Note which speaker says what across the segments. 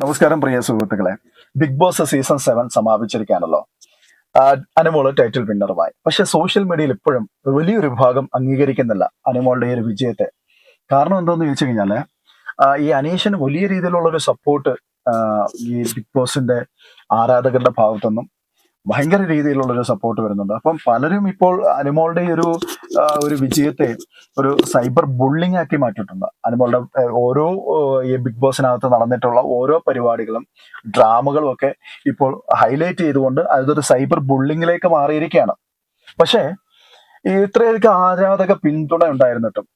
Speaker 1: നമസ്കാരം പ്രിയ സുഹൃത്തുക്കളെ. ബിഗ് ബോസ് സീസൺ സെവൻ സമാപിച്ചിരിക്കാനല്ലോ അനുമോൾ ടൈറ്റിൽ വിന്നറുമായി പക്ഷെ സോഷ്യൽ മീഡിയയിൽ ഇപ്പോഴും വലിയൊരു വിഭാഗം അംഗീകരിക്കുന്നില്ല അനുമോളുടെ ഈ ഒരു വിജയത്തെ. കാരണം എന്താണെന്ന് ചോദിച്ചു കഴിഞ്ഞാൽ ഈ അനീഷിന് വലിയ രീതിയിലുള്ള ഒരു സപ്പോർട്ട് ഈ ബിഗ് ബോസിന്റെ ആരാധകരുടെ ഭാഗത്തുനിന്നും ഭയങ്കര രീതിയിലുള്ള ഒരു സപ്പോർട്ട് വരുന്നുണ്ട്. അപ്പം പലരും ഇപ്പോൾ അനുമോളുടെ ഒരു ഒരു വിജയത്തെ ഒരു സൈബർ ബുള്ളിംഗ് ആക്കി മാറ്റിയിട്ടുണ്ട്. അനുമോളുടെ ഓരോ ഈ ബിഗ് ബോസിനകത്ത് നടന്നിട്ടുള്ള ഓരോ പരിപാടികളും ഡ്രാമകളും ഒക്കെ ഇപ്പോൾ ഹൈലൈറ്റ് ചെയ്തുകൊണ്ട് അതൊരു സൈബർ ബുള്ളിങ്ങിലേക്ക് മാറിയിരിക്കുകയാണ്. പക്ഷേ ഇത്രയധികം ആരാധക പിന്തുണ ഉണ്ടായിരുന്നിട്ടും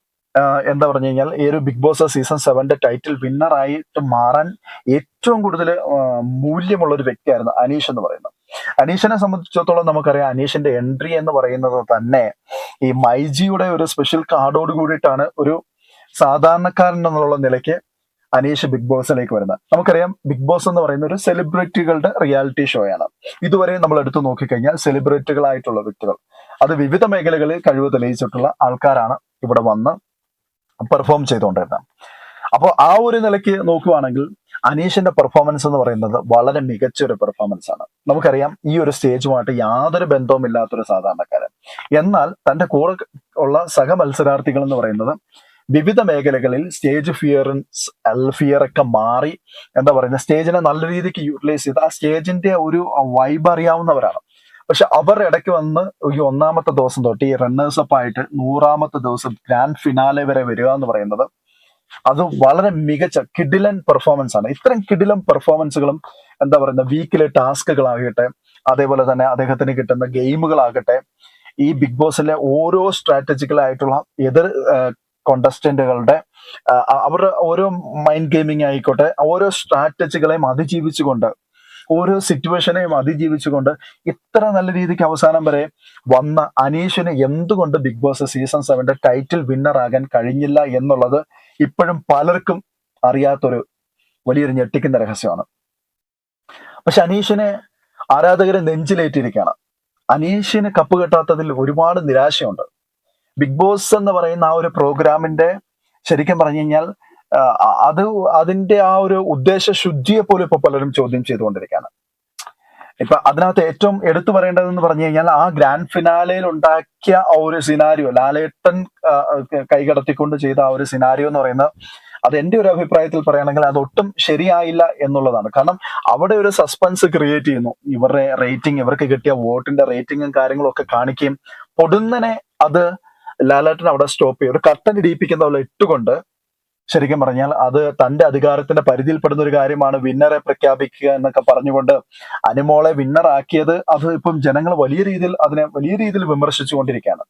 Speaker 1: എന്താ പറഞ്ഞു കഴിഞ്ഞാൽ ഈ ഒരു ബിഗ് ബോസ് സീസൺ സെവന്റെ ടൈറ്റിൽ വിന്നറായിട്ട് മാറാൻ ഏറ്റവും കൂടുതൽ മൂല്യമുള്ള ഒരു വ്യക്തിയായിരുന്നു അനീഷ് എന്ന് പറയുന്നത്. അനീഷിനെ സംബന്ധിച്ചിടത്തോളം നമുക്കറിയാം അനീഷിന്റെ എൻട്രി എന്ന് പറയുന്നത് തന്നെ ഈ മൈജിയുടെ ഒരു സ്പെഷ്യൽ കാർഡോട് കൂടിയിട്ടാണ് ഒരു സാധാരണക്കാരൻ എന്നുള്ള നിലയ്ക്ക് അനീഷ് ബിഗ് ബോസിലേക്ക് വരുന്നത്. നമുക്കറിയാം ബിഗ് ബോസ് എന്ന് പറയുന്ന ഒരു സെലിബ്രിറ്റികളുടെ റിയാലിറ്റി ഷോ ആണ്. ഇതുവരെ നമ്മൾ എടുത്തു നോക്കിക്കഴിഞ്ഞാൽ സെലിബ്രിറ്റികളായിട്ടുള്ള വ്യക്തികൾ അത് വിവിധ മേഖലകളിൽ കഴിവ് തെളിയിച്ചിട്ടുള്ള ആൾക്കാരാണ് ഇവിടെ വന്ന് പെർഫോം ചെയ്തുകൊണ്ടിരുന്നത്. അപ്പോൾ ആ ഒരു നിലയ്ക്ക് നോക്കുവാണെങ്കിൽ അനീഷിന്റെ പെർഫോമൻസ് എന്ന് പറയുന്നത് വളരെ മികച്ച ഒരു പെർഫോമൻസ് ആണ്. നമുക്കറിയാം ഈ ഒരു സ്റ്റേജുമായിട്ട് യാതൊരു ബന്ധവും ഇല്ലാത്തൊരു സാധാരണക്കാരൻ. എന്നാൽ തന്റെ കൂടെ ഉള്ള സഹ മത്സരാർത്ഥികൾ എന്ന് പറയുന്നത് വിവിധ മേഖലകളിൽ സ്റ്റേജ് ഫിയറൻസ് ഫിയർ ഒക്കെ മാറി എന്താ പറയുക സ്റ്റേജിനെ നല്ല രീതിക്ക് യൂട്ടിലൈസ് ചെയ്ത് ആ സ്റ്റേജിന്റെ ഒരു വൈബ് അറിയാവുന്നവരാണ്. പക്ഷെ അവർ ഇടയ്ക്ക് വന്ന് ഈ ഒന്നാമത്തെ ദിവസം തൊട്ട് ഈ റണ്ണേഴ്സ് അപ്പ് ആയിട്ട് നൂറാമത്തെ ദിവസം ഗ്രാൻഡ് ഫിനാലെ വരെ വരിക എന്ന് പറയുന്നത് അത് വളരെ മികച്ച കിഡിലൻ പെർഫോമൻസ് ആണ്. ഇത്തരം കിഡിലൻ പെർഫോമൻസുകളും എന്താ പറയുന്ന വീക്കിലെ ടാസ്കുകളാകട്ടെ അതേപോലെ തന്നെ അദ്ദേഹത്തിന് കിട്ടുന്ന ഗെയിമുകളാകട്ടെ ഈ ബിഗ് ബോസിലെ ഓരോ സ്ട്രാറ്റജിക്കലായിട്ടുള്ള എതിർ കോണ്ടസ്റ്റന്റുകളുടെ അവരുടെ ഓരോ മൈൻഡ് ഗെയിമിംഗ് ആയിക്കോട്ടെ ഓരോ സ്ട്രാറ്റജികളെയും അതിജീവിച്ചുകൊണ്ട് ഓരോ സിറ്റുവേഷനെയും അതിജീവിച്ചുകൊണ്ട് ഇത്ര നല്ല രീതിക്ക് അവസാനം വരെ വന്ന അനീഷിന് എന്തുകൊണ്ട് ബിഗ് ബോസ് സീസൺ സെവന്റെ ടൈറ്റിൽ വിന്നർ ആകാൻ കഴിഞ്ഞില്ല എന്നുള്ളത് ഇപ്പോഴും പലർക്കും അറിയാത്തൊരു വലിയൊരു ഞെട്ടിക്കുന്ന രഹസ്യമാണ്. പക്ഷെ അനീഷിനെ ആരാധകരെ നെഞ്ചിലേറ്റിരിക്കുകയാണ് അനീഷിന് കപ്പ് കെട്ടാത്തതിൽ ഒരുപാട് നിരാശയുണ്ട്. ബിഗ് ബോസ് എന്ന് പറയുന്ന ആ ഒരു പ്രോഗ്രാമിന്റെ ശരിക്കും പറഞ്ഞു കഴിഞ്ഞാൽ അത് അതിന്റെ ആ ഒരു ഉദ്ദേശ ശുദ്ധിയെ പോലും ഇപ്പൊ പലരും ചോദ്യം ചെയ്തുകൊണ്ടിരിക്കുകയാണ്. ഇപ്പൊ അതിനകത്ത് ഏറ്റവും എടുത്തു പറയേണ്ടതെന്ന് പറഞ്ഞു കഴിഞ്ഞാൽ ആ ഗ്രാൻഡ് ഫിനാലയിൽ ഉണ്ടാക്കിയ ആ ഒരു സിനാരിയോ ലാലേട്ടൻ കൈകടത്തിക്കൊണ്ട് ചെയ്ത ആ ഒരു സിനാരിയോ എന്ന് പറയുന്നത് അത് എന്റെ ഒരു അഭിപ്രായത്തിൽ പറയുകയാണെങ്കിൽ അത് ഒട്ടും ശരിയായില്ല എന്നുള്ളതാണ്. കാരണം അവിടെ ഒരു സസ്പെൻസ് ക്രിയേറ്റ് ചെയ്യുന്നു. ഇവരുടെ റേറ്റിംഗ് ഇവർക്ക് കിട്ടിയ വോട്ടിന്റെ റേറ്റിംഗും കാര്യങ്ങളും ഒക്കെ കാണിക്കുകയും പൊടുന്നനെ അത് ലാലേട്ടൻ അവിടെ സ്റ്റോപ്പ് ചെയ്യും ഒരു കട്ടൻ ഇടിയിപ്പിക്കുന്ന പോലെ ഇട്ടുകൊണ്ട് ശരിക്കും പറഞ്ഞാൽ അത് തന്റെ അധികാരത്തിന്റെ പരിധിയിൽപ്പെടുന്ന ഒരു കാര്യമാണ് വിന്നറെ പ്രഖ്യാപിക്കുക എന്നൊക്കെ പറഞ്ഞുകൊണ്ട് അനുമോളെ വിന്നറാക്കിയത് അത് ഇപ്പം ജനങ്ങൾ വലിയ രീതിയിൽ അതിനെ വലിയ രീതിയിൽ വിമർശിച്ചുകൊണ്ടിരിക്കുകയാണ്.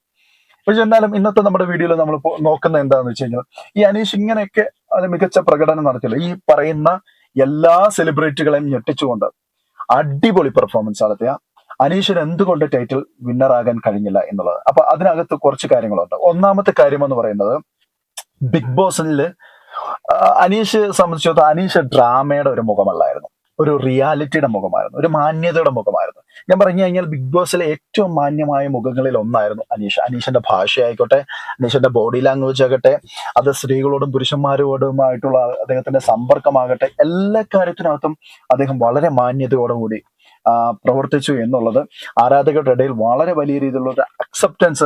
Speaker 1: പക്ഷെ എന്നാലും ഇന്നത്തെ നമ്മുടെ വീഡിയോയിൽ നമ്മൾ നോക്കുന്ന എന്താണെന്ന് വെച്ച് കഴിഞ്ഞാൽ ഈ അനീഷ് ഇങ്ങനെയൊക്കെ അത് മികച്ച പ്രകടനം നടത്തില്ല ഈ പറയുന്ന എല്ലാ സെലിബ്രിറ്റികളെയും ഞെട്ടിച്ചുകൊണ്ട് അടിപൊളി പെർഫോമൻസ് നടത്തിയ അനീഷിന് എന്തുകൊണ്ട് ടൈറ്റിൽ വിന്നറാകാൻ കഴിഞ്ഞില്ല എന്നുള്ളത്. അപ്പൊ അതിനകത്ത് കുറച്ച് കാര്യങ്ങളുണ്ട്. ഒന്നാമത്തെ കാര്യം എന്ന് പറയുന്നത് ബിഗ് ബോസിൽ അനീഷ് സംബന്ധിച്ചിടത്തോളം അനീഷ് ഡ്രാമയുടെ ഒരു മുഖമല്ലായിരുന്നു. ഒരു റിയാലിറ്റിയുടെ മുഖമായിരുന്നു. ഒരു മാന്യതയുടെ മുഖമായിരുന്നു. ഞാൻ പറഞ്ഞു കഴിഞ്ഞാൽ ബിഗ് ബോസിലെ ഏറ്റവും മാന്യമായ മുഖങ്ങളിൽ ഒന്നായിരുന്നു അനീഷ്. അനീഷിന്റെ ഭാഷയായിക്കോട്ടെ അനീഷിന്റെ ബോഡി ലാംഗ്വേജ് ആകട്ടെ അത് സ്ത്രീകളോടും പുരുഷന്മാരോടുമായിട്ടുള്ള അദ്ദേഹത്തിന്റെ സമ്പർക്കമാകട്ടെ എല്ലാ കാര്യത്തിനകത്തും അദ്ദേഹം വളരെ മാന്യതയോടുകൂടി പ്രവർത്തിച്ചു എന്നുള്ളത് ആരാധകരുടെ ഇടയിൽ വളരെ വലിയ രീതിയിലുള്ള ഒരു അക്സെപ്റ്റൻസ്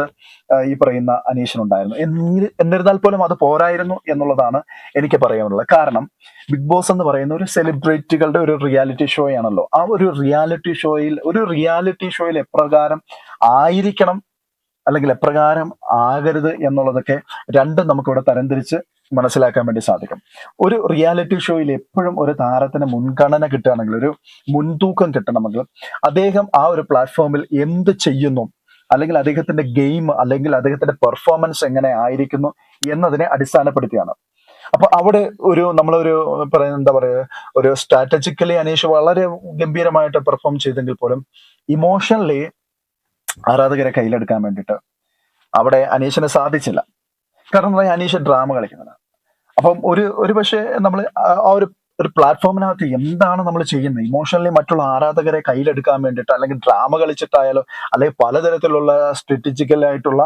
Speaker 1: ഈ പറയുന്ന അനീഷിനുണ്ടായിരുന്നു. എന്നി- എന്നിരുന്നാൽ പോലും അത് പോരായിരുന്നു എന്നുള്ളതാണ് എനിക്ക് പറയാനുള്ളത്. കാരണം ബിഗ് ബോസ് എന്ന് പറയുന്ന ഒരു സെലിബ്രിറ്റികളുടെ ഒരു റിയാലിറ്റി ഷോ ആണല്ലോ. ആ ഒരു റിയാലിറ്റി ഷോയിൽ ഒരു റിയാലിറ്റി ഷോയിൽ എപ്രകാരം ആയിരിക്കണം അല്ലെങ്കിൽ എപ്രകാരം ആകരുത് എന്നുള്ളതൊക്കെ രണ്ടും നമുക്കിവിടെ തരംതിരിച്ച് മനസ്സിലാക്കാൻ വേണ്ടി സാധിക്കും. ഒരു റിയാലിറ്റി ഷോയിൽ എപ്പോഴും ഒരു താരത്തിന് മുൻഗണന കിട്ടുകയാണെങ്കിൽ ഒരു മുൻതൂക്കം കിട്ടണമെങ്കിൽ അദ്ദേഹം ആ ഒരു പ്ലാറ്റ്ഫോമിൽ എന്ത് ചെയ്യുന്നു? അല്ലെങ്കിൽ അദ്ദേഹത്തിന്റെ ഗെയിം അല്ലെങ്കിൽ അദ്ദേഹത്തിന്റെ പെർഫോമൻസ് എങ്ങനെ ആയിരിക്കുന്നു എന്നതിനെ അടിസ്ഥാനപ്പെടുത്തിയാണ്. അപ്പൊ അവിടെ ഒരു നമ്മളൊരു പറയുന്ന എന്താ പറയുക ഒരു സ്ട്രാറ്റജിക്കലി അനീഷ് വളരെ ഗംഭീരമായിട്ട് പെർഫോം ചെയ്തെങ്കിൽ പോലും ഇമോഷണലി ആരാധകരെ കയ്യിലെടുക്കാൻ വേണ്ടിയിട്ട് അവിടെ അനീഷിന് സാധിച്ചില്ല. കാരണം എന്താ അനീഷ് ഡ്രാമ കളിക്കുന്നത് അപ്പം ഒരു ഒരു പക്ഷേ നമ്മൾ ആ ഒരു ഒരു പ്ലാറ്റ്ഫോമിനകത്ത് എന്താണ് നമ്മൾ ചെയ്യുന്നത്? ഇമോഷണലി മറ്റുള്ള ആരാധകരെ കയ്യിലെടുക്കാൻ വേണ്ടിയിട്ട് അല്ലെങ്കിൽ ഡ്രാമ കളിച്ചിട്ടായാലോ അല്ലെങ്കിൽ പലതരത്തിലുള്ള സ്ട്രാറ്റജിക്കൽ ആയിട്ടുള്ള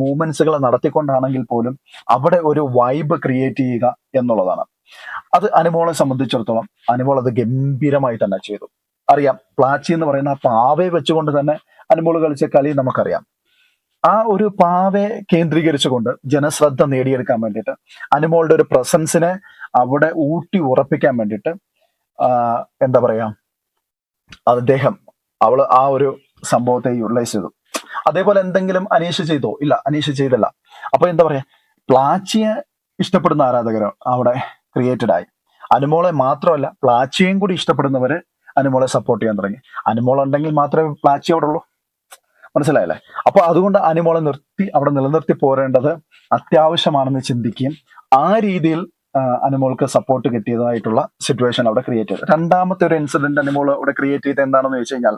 Speaker 1: മൂവ്മെന്റ്സുകൾ നടത്തിക്കൊണ്ടാണെങ്കിൽ പോലും അവിടെ ഒരു വൈബ് ക്രിയേറ്റ് ചെയ്യുക എന്നുള്ളതാണ്. അത് അനുമോളെ സംബന്ധിച്ചിടത്തോളം അനുമോൾ അത് ഗംഭീരമായി തന്നെ ചെയ്തു. അറിയാം. പ്ലാച്ചി എന്ന് പറയുന്ന ആ പാവയെ വെച്ചുകൊണ്ട് തന്നെ അനുമോൾ കളിച്ച കളി നമുക്കറിയാം. ആ ഒരു പാവയെ കേന്ദ്രീകരിച്ചുകൊണ്ട് ജനശ്രദ്ധ നേടിയെടുക്കാൻ വേണ്ടിയിട്ട് അനുമോളുടെ ഒരു പ്രസൻസിനെ അവിടെ ഊട്ടി ഉറപ്പിക്കാൻ വേണ്ടിയിട്ട് എന്താ പറയാ അദ്ദേഹം അവൾ ആ ഒരു സംഭവത്തെ യൂട്ടിലൈസ് ചെയ്തു. അതേപോലെ എന്തെങ്കിലും അനീഷ് ചെയ്തോ? ഇല്ല അനീഷ് ചെയ്തല്ല. അപ്പൊ എന്താ പറയാ പ്ലാച്ചിയെ ഇഷ്ടപ്പെടുന്ന ആരാധകർ അവിടെ ക്രിയേറ്റഡ് ആയി. അനുമോളെ മാത്രമല്ല പ്ലാച്ചിയെയും കൂടി ഇഷ്ടപ്പെടുന്നവര് അനുമോളെ സപ്പോർട്ട് ചെയ്യാൻ തുടങ്ങി. അനുമോൾ ഉണ്ടെങ്കിൽ മാത്രമേ പ്ലാച്ചി അവിടെ ഉള്ളൂ. മനസ്സിലായല്ലേ? അപ്പൊ അതുകൊണ്ട് അനിമോളെ നിർത്തി അവിടെ നിലനിർത്തി പോരേണ്ടത് അത്യാവശ്യമാണെന്ന് ചിന്തിക്കുകയും ആ രീതിയിൽ അനിമോൾക്ക് സപ്പോർട്ട് കിട്ടിയതായിട്ടുള്ള സിറ്റുവേഷൻ അവിടെ ക്രിയേറ്റ് ചെയ്തത് രണ്ടാമത്തെ ഒരു ഇൻസിഡന്റ് അനിമോൾ അവിടെ ക്രിയേറ്റ് ചെയ്ത് എന്താണെന്ന് വെച്ച് കഴിഞ്ഞാൽ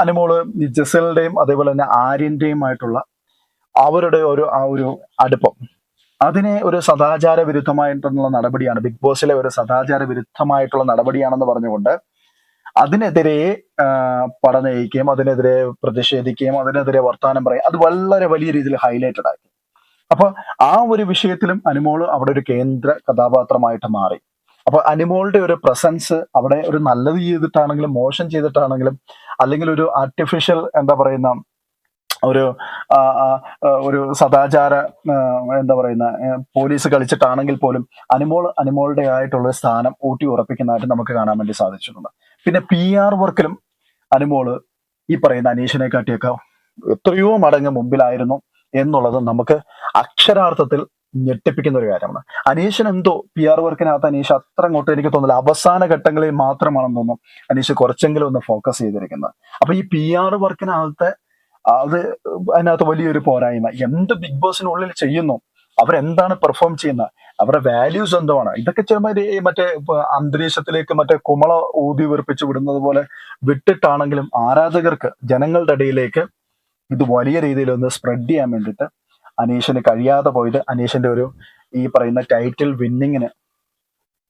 Speaker 1: അനുമോൾ ജസലിന്റെയും അതേപോലെ തന്നെ ആര്യന്റെയും ആയിട്ടുള്ള അവരുടെ ഒരു ആ ഒരു അടുപ്പം. അതിനെ ഒരു സദാചാര വിരുദ്ധമായിട്ടുള്ള നടപടിയാണ് ബിഗ് ബോസിലെ ഒരു സദാചാര വിരുദ്ധമായിട്ടുള്ള നടപടിയാണെന്ന് പറഞ്ഞുകൊണ്ട് അതിനെതിരെ ആ, പടനയിക്കുകയും അതിനെതിരെ പ്രതിഷേധിക്കുകയും അതിനെതിരെ വർത്തമാനം പറയുകയും അത് വളരെ വലിയ രീതിയിൽ ഹൈലൈറ്റഡ് ആക്കി. അപ്പൊ ആ ഒരു വിഷയത്തിലും അനുമോൾ അവിടെ ഒരു കേന്ദ്ര കഥാപാത്രമായിട്ട് മാറി. അപ്പൊ അനുമോളുടെ ഒരു പ്രസൻസ് അവിടെ ഒരു നല്ലത് ചെയ്തിട്ടാണെങ്കിലും മോശം ചെയ്തിട്ടാണെങ്കിലും അല്ലെങ്കിൽ ഒരു ആർട്ടിഫിഷ്യൽ എന്താ പറയുന്ന ഒരു ഒരു സദാചാര എന്താ പറയുന്ന പോലീസ് കളിച്ചിട്ടാണെങ്കിൽ പോലും അനിമോൾ അനുമോളുടെ ആയിട്ടുള്ള സ്ഥാനം ഊട്ടി ഉറപ്പിക്കുന്നതായിട്ട് നമുക്ക് കാണാൻ വേണ്ടി സാധിച്ചിട്ടുണ്ട്. പിന്നെ പി ആർ വർക്കിലും അനുമോൾ ഈ പറയുന്ന അനീഷിനെ കാട്ടിയൊക്കെ എത്രയോ മടങ്ങ് മുമ്പിലായിരുന്നു എന്നുള്ളത് നമുക്ക് അക്ഷരാർത്ഥത്തിൽ ഞെട്ടിപ്പിക്കുന്ന ഒരു കാര്യമാണ്. അനീഷൻ എന്തോ പി ആർ വർക്കിനകത്ത് അനീഷ് അത്ര അങ്ങോട്ട് എനിക്ക് തോന്നുന്നില്ല. അവസാന ഘട്ടങ്ങളിൽ മാത്രമാണെന്ന് തോന്നുന്നു അനീഷ് കുറച്ചെങ്കിലും ഒന്ന് ഫോക്കസ് ചെയ്തിരിക്കുന്നത്. അപ്പൊ ഈ പി ആർ വർക്കിനകത്ത് അത് അതിനകത്ത് വലിയൊരു പോരായ്മ. എന്ത് ബിഗ് ബോസിനുള്ളിൽ ചെയ്യുന്നു? അവരെന്താണ് പെർഫോം ചെയ്യുന്നത്? അവരുടെ വാല്യൂസ് എന്തുവാണ്? ഇതൊക്കെ ചിലപ്പോൾ മറ്റേ അന്തരീക്ഷത്തിലേക്ക് മറ്റേ കുമള ഊതി വീർപ്പിച്ച് വിടുന്നത് പോലെ വിട്ടിട്ടാണെങ്കിലും ആരാധകർക്ക് ജനങ്ങളുടെ ഇടയിലേക്ക് ഇത് വലിയ രീതിയിൽ ഒന്ന് സ്പ്രെഡ് ചെയ്യാൻ വേണ്ടിയിട്ട് അനീഷിന് കഴിയാതെ പോയത് അനീഷിന്റെ ഒരു ഈ പറയുന്ന ടൈറ്റിൽ വിന്നിങ്ങിന്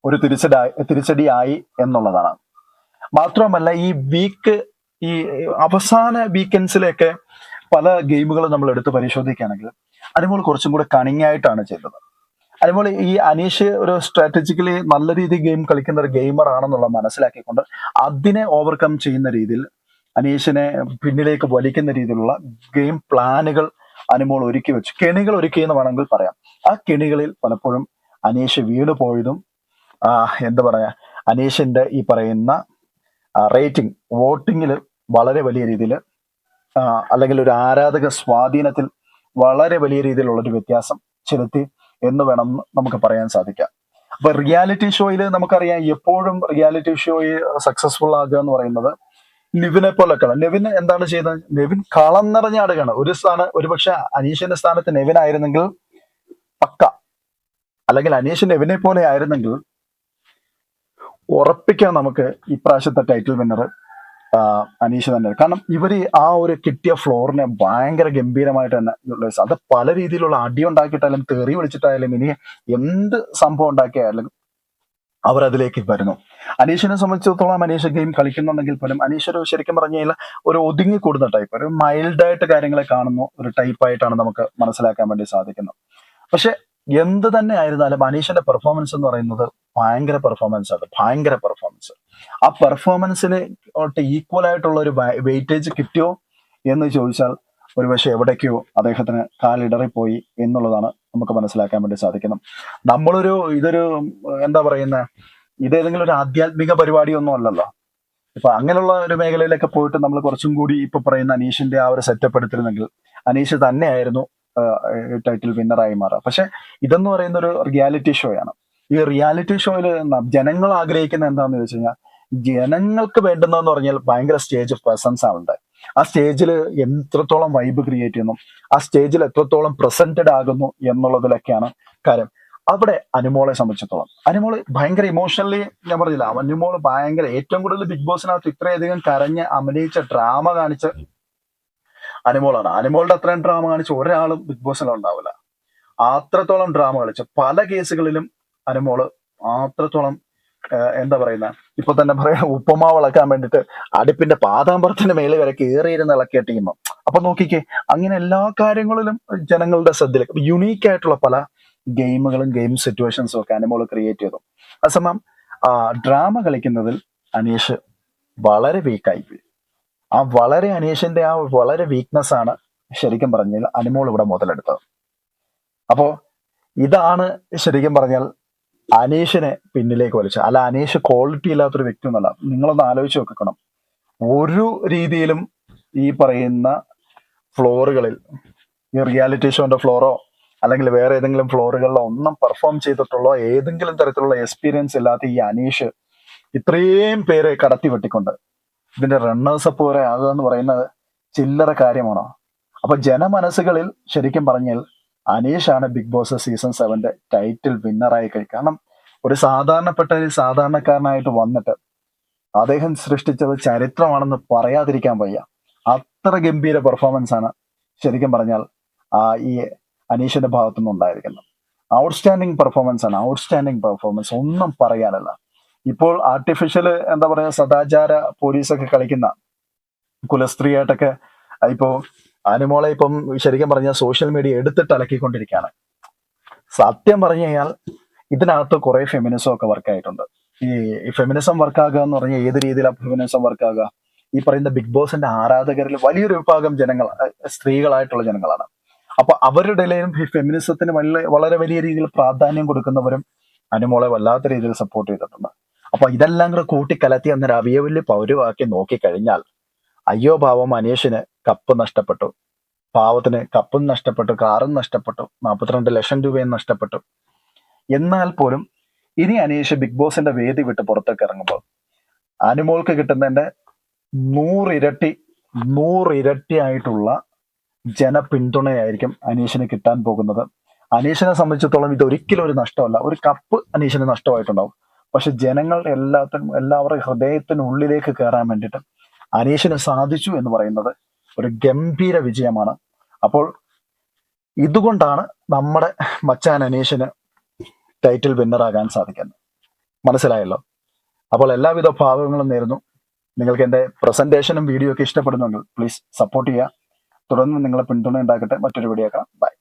Speaker 1: ഒരു തിരിച്ചടി തിരിച്ചടിയായി എന്നുള്ളതാണ്. മാത്രമല്ല ഈ വീക്ക് ഈ അവസാന വീക്കെൻഡ്സിലൊക്കെ പല ഗെയിമുകൾ നമ്മൾ എടുത്ത് പരിശോധിക്കുകയാണെങ്കിൽ അനുമോൾ കുറച്ചും കൂടെ കണിങ് ആയിട്ടാണ് ചെയ്തത് അതുപോലെ ഈ അനീഷ് ഒരു സ്ട്രാറ്റജിക്കലി നല്ല രീതിയിൽ ഗെയിം കളിക്കുന്ന ഒരു ഗെയിമർ ആണെന്നുള്ള മനസ്സിലാക്കിക്കൊണ്ട് അതിനെ ഓവർകം ചെയ്യുന്ന രീതിയിൽ അനീഷിനെ പിന്നിലേക്ക് വലിക്കുന്ന രീതിയിലുള്ള ഗെയിം പ്ലാനുകൾ അനുമോൾ ഒരുക്കി വെച്ചു. കെണികൾ ഒരുക്കി എന്ന് വേണമെങ്കിൽ പറയാം. ആ കെണികളിൽ പലപ്പോഴും അനീഷ് വീണു പോയതും എന്താ പറയാ അനീഷിന്റെ ഈ പറയുന്ന റേറ്റിംഗ് വോട്ടിങ്ങിൽ വളരെ വലിയ രീതിയിൽ അല്ലെങ്കിൽ ഒരു ആരാധക സ്വാധീനത്തിൽ വളരെ വലിയ രീതിയിലുള്ള ഒരു വ്യത്യാസം ചെലുത്തി എന്ന് വേണം നമുക്ക് പറയാൻ സാധിക്കാം അപ്പൊ റിയാലിറ്റി ഷോയിൽ നമുക്കറിയാം എപ്പോഴും റിയാലിറ്റി ഷോയിൽ സക്സസ്ഫുൾ ആകുക എന്ന് പറയുന്നത് നിവിനെ കള നെവിൻ എന്താണ് ചെയ്തത് നെവിൻ കളം നിറഞ്ഞാടുകയാണ് ഒരു സ്ഥാനം ഒരുപക്ഷെ അനീഷിന്റെ സ്ഥാനത്ത് നെവിൻ ആയിരുന്നെങ്കിൽ പക്ക. അല്ലെങ്കിൽ അനീഷ് നെവിനെ പോലെ ആയിരുന്നെങ്കിൽ ഉറപ്പിക്കാം നമുക്ക് ഇപ്രാവശ്യത്തെ ടൈറ്റിൽ വിന്നർ അനീഷ് തന്നെ. കാരണം ഇവർ ആ ഒരു കിട്ടിയ ഫ്ലോറിനെ ഭയങ്കര ഗംഭീരമായിട്ട് തന്നെ അത് പല രീതിയിലുള്ള അടി ഉണ്ടാക്കിയിട്ടായാലും തെറി വിളിച്ചിട്ടായാലും ഇനി എന്ത് സംഭവം ഉണ്ടാക്കിയായാലും അവർ അതിലേക്ക് വരുന്നു. അനീഷിനെ സംബന്ധിച്ചിടത്തോളം അനീഷ് ഗെയിം കളിക്കുന്നുണ്ടെങ്കിൽ പോലും അനീഷ് ഒരു ശരിക്കും പറഞ്ഞു കഴിഞ്ഞാൽ ഒരു ഒതുങ്ങി കൂടുന്ന ടൈപ്പ് ഒരു മൈൽഡായിട്ട് കാര്യങ്ങളെ കാണുന്ന ഒരു ടൈപ്പായിട്ടാണ് നമുക്ക് മനസ്സിലാക്കാൻ വേണ്ടി സാധിക്കുന്നത്. പക്ഷെ എന്ത് തന്നെ ആയിരുന്നാലും അനീഷിന്റെ പെർഫോമൻസ് എന്ന് പറയുന്നത് ഭയങ്കര പെർഫോമൻസ് ആണ്. ഭയങ്കര പെർഫോമൻസ് ആ പെർഫോമൻസിന് ഈക്വൽ ആയിട്ടുള്ള ഒരു വെയിറ്റേജ് കിട്ടിയോ എന്ന് ചോദിച്ചാൽ ഒരുപക്ഷെ എവിടേക്കോ അദ്ദേഹത്തിന് കാലിടറിപ്പോയി എന്നുള്ളതാണ് നമുക്ക് മനസ്സിലാക്കാൻ വേണ്ടി സാധിക്കുന്നത്. നമ്മളൊരു ഇതൊരു എന്താ പറയുന്ന ഇതേതെങ്കിലും ഒരു ആധ്യാത്മിക പരിപാടിയൊന്നും അല്ലല്ലോ. ഇപ്പൊ അങ്ങനെയുള്ള ഒരു മേഖലയിലൊക്കെ പോയിട്ട് നമ്മൾ കുറച്ചും കൂടി ഇപ്പൊ പറയുന്ന അനീഷിന്റെ ആ ഒരു സെറ്റപ്പ് എടുത്തിരുന്നെങ്കിൽ അനീഷ് തന്നെയായിരുന്നു ടൈറ്റിൽ വിന്നറായി മാറുക. പക്ഷെ ഇതെന്ന് പറയുന്ന ഒരു റിയാലിറ്റി ഷോയാണ് ഈ റിയാലിറ്റി ഷോയിൽ ജനങ്ങൾ ആഗ്രഹിക്കുന്ന എന്താണെന്ന് ചോദിച്ചു കഴിഞ്ഞാൽ ജനങ്ങൾക്ക് വേണ്ടുന്നതെന്ന് പറഞ്ഞാൽ ഭയങ്കര സ്റ്റേജ് പ്രസൻസ് ആവുണ്ട്. ആ സ്റ്റേജിൽ എത്രത്തോളം വൈബ് ക്രിയേറ്റ് ചെയ്യുന്നു ആ സ്റ്റേജിൽ എത്രത്തോളം പ്രസന്റഡ് ആകുന്നു എന്നുള്ളതിലൊക്കെയാണ് കാര്യം. അവിടെ അനുമോളെ സംബന്ധിച്ചിടത്തോളം. അനുമോൾ ഭയങ്കര ഇമോഷണലി ഞാൻ പറഞ്ഞില്ല അനുമോൾ ഭയങ്കര ഏറ്റവും കൂടുതൽ ബിഗ് ബോസിനകത്ത് ഇത്രയധികം കരഞ്ഞ് അഭിനയിച്ച ഡ്രാമ കാണിച്ച അനുമോളാണ്. അനുമോളുടെ അത്രയും ഡ്രാമ കാണിച്ച ഒരാളും ബിഗ് ബോസിൽ ഉണ്ടാവില്ല. അത്രത്തോളം ഡ്രാമ കളിച്ച പല കേസുകളിലും അനുമോൾ അത്രത്തോളം എന്താ പറയുന്ന? ഇപ്പൊ തന്നെ പറയാ ഉപ്പുമാവ് ഇളക്കാൻ വേണ്ടിട്ട് അടുപ്പിന്റെ പാതാമ്പറത്തിന്റെ മേലെ വരെ കയറിയിരുന്ന് ഇളക്കിയ ടീം അപ്പൊ നോക്കിക്കേ അങ്ങനെ എല്ലാ കാര്യങ്ങളിലും ജനങ്ങളുടെ ശ്രദ്ധയിലേക്ക് യുണീക്ക് ആയിട്ടുള്ള പല ഗെയിമുകളും ഗെയിം സിറ്റുവേഷൻസും ഒക്കെ അനിമോൾ ക്രിയേറ്റ് ചെയ്തു. അസമം ഡ്രാമ കളിക്കുന്നതിൽ അനീഷ് വളരെ വീക്കായി ആ വളരെ അനീഷിന്റെ ആ വളരെ വീക്ക്നെസ് ആണ് ശരിക്കും പറഞ്ഞാൽ അനിമോൾ ഇവിടെ മുതലെടുത്തത്. അപ്പോ ഇതാണ് ശരിക്കും പറഞ്ഞാൽ അനീഷിനെ പിന്നിലേക്ക് വലിച്ചു. അല്ല അനീഷ് ക്വാളിറ്റി ഇല്ലാത്തൊരു വ്യക്തി ഒന്നല്ല നിങ്ങളൊന്ന് ആലോചിച്ച് നോക്കണം ഒരു രീതിയിലും ഈ പറയുന്ന ഫ്ലോറുകളിൽ ഈ റിയാലിറ്റി ഷോന്റെ ഫ്ലോറോ അല്ലെങ്കിൽ വേറെ ഏതെങ്കിലും ഫ്ലോറുകളിലോ ഒന്നും പെർഫോം ചെയ്തിട്ടുള്ള ഏതെങ്കിലും തരത്തിലുള്ള എക്സ്പീരിയൻസ് ഇല്ലാത്ത ഈ അനീഷ് ഇത്രയും പേരെ കടത്തി വെട്ടിക്കൊണ്ട് ഇതിന്റെ റണ്ണേഴ്സ് അപ്പ് വരെ ആകുക എന്ന് പറയുന്നത് ചില്ലറ കാര്യമാണോ? അപ്പൊ ജനമനസ്സുകളിൽ ശരിക്കും പറഞ്ഞാൽ അനീഷാണ് ബിഗ് ബോസ് സീസൺ സെവന്റെ ടൈറ്റിൽ വിന്നറായി കഴിയും കാരണം ഒരു സാധാരണപ്പെട്ട ഒരു സാധാരണക്കാരനായിട്ട് വന്നിട്ട് അദ്ദേഹം സൃഷ്ടിച്ചത് ചരിത്രമാണെന്ന് പറയാതിരിക്കാൻ വയ്യ. അത്ര ഗംഭീര പെർഫോമൻസ് ആണ് ശരിക്കും പറഞ്ഞാൽ ഈ അനീഷിന്റെ ഭാഗത്തുനിന്ന് ഉണ്ടായിരിക്കുന്നത്. ഔട്ട്സ്റ്റാൻഡിങ് പെർഫോമൻസ് ആണ്. ഔട്ട്സ്റ്റാൻഡിങ് പെർഫോമൻസ് ഒന്നും പറയാനല്ല. ഇപ്പോൾ ആർട്ടിഫിഷ്യൽ എന്താ പറയുക സദാചാര പോലീസൊക്കെ കളിക്കുന്ന കുലസ്ത്രീയായിട്ടൊക്കെ ഇപ്പോ അനുമോളെ ഇപ്പം ശരിക്കും പറഞ്ഞാൽ സോഷ്യൽ മീഡിയ എടുത്തിട്ട് അലക്കിക്കൊണ്ടിരിക്കുകയാണ്. സത്യം പറഞ്ഞു കഴിഞ്ഞാൽ ഇതിനകത്ത് കുറെ ഫെമിനിസം ഒക്കെ വർക്കായിട്ടുണ്ട് ഈ ഫെമിനിസം വർക്കാകുക എന്ന് പറഞ്ഞാൽ ഏത് രീതിയിലാണ് ഫെമിനിസം വർക്കാകുക ഈ പറയുന്ന ബിഗ് ബോസിന്റെ ആരാധകരിൽ വലിയൊരു വിഭാഗം ജനങ്ങൾ സ്ത്രീകളായിട്ടുള്ള ജനങ്ങളാണ്. അപ്പൊ അവരുടെ ഇടയിലും ഈ ഫെമിനിസത്തിന് വലിയ വളരെ വലിയ രീതിയിൽ പ്രാധാന്യം കൊടുക്കുന്നവരും അനുമോളെ വല്ലാത്ത രീതിയിൽ സപ്പോർട്ട് ചെയ്തിട്ടുണ്ട്. അപ്പൊ ഇതെല്ലാം കൂടെ കൂട്ടിക്കലത്തി അന്നേരം അവിയവല്യ പൗരവാക്കി നോക്കിക്കഴിഞ്ഞാൽ അയ്യോ പാവം അനീഷിന് കപ്പ് നഷ്ടപ്പെട്ടു. പാവത്തിന് കപ്പും നഷ്ടപ്പെട്ടു കാറും നഷ്ടപ്പെട്ടു നാൽപ്പത്തിരണ്ട് ലക്ഷം രൂപയും നഷ്ടപ്പെട്ടു. എന്നാൽ പോലും ഇനി അനീഷ് ബിഗ് ബോസിന്റെ വേദി വിട്ട് പുറത്തേക്ക് ഇറങ്ങുമ്പോൾ അനുമോൾക്ക് കിട്ടുന്നതിന്റെ നൂറിരട്ടി നൂറിരട്ടി ആയിട്ടുള്ള ജനപിന്തുണയായിരിക്കും അനീഷിന് കിട്ടാൻ പോകുന്നത്. അനീഷിനെ സംബന്ധിച്ചിടത്തോളം ഇത് ഒരിക്കലും ഒരു നഷ്ടമല്ല. ഒരു കപ്പ് അനീഷിന് നഷ്ടമായിട്ടുണ്ടാവും. പക്ഷെ ജനങ്ങൾ എല്ലാത്തിനും എല്ലാവരുടെ ഹൃദയത്തിനുള്ളിലേക്ക് കയറാൻ വേണ്ടിയിട്ട് അനീഷിന് സാധിച്ചു എന്ന് പറയുന്നത് ഒരു ഗംഭീര വിജയമാണ്. അപ്പോൾ ഇതുകൊണ്ടാണ് നമ്മുടെ മച്ചാൻ അനീഷിന് ടൈറ്റിൽ വിന്നറാകാൻ സാധിക്കുന്നത്. മനസ്സിലായല്ലോ? അപ്പോൾ എല്ലാവിധ ഭാവങ്ങളും നേരുന്നു. നിങ്ങൾക്ക് എന്റെ പ്രസന്റേഷനും വീഡിയോ ഒക്കെ ഇഷ്ടപ്പെടുന്നുണ്ട് പ്ലീസ് സപ്പോർട്ട് ചെയ്യുക. തുടർന്ന് നിങ്ങളെ പിന്തുണ ഉണ്ടാക്കട്ടെ മറ്റൊരു വീഡിയോ കാണാം. ബൈ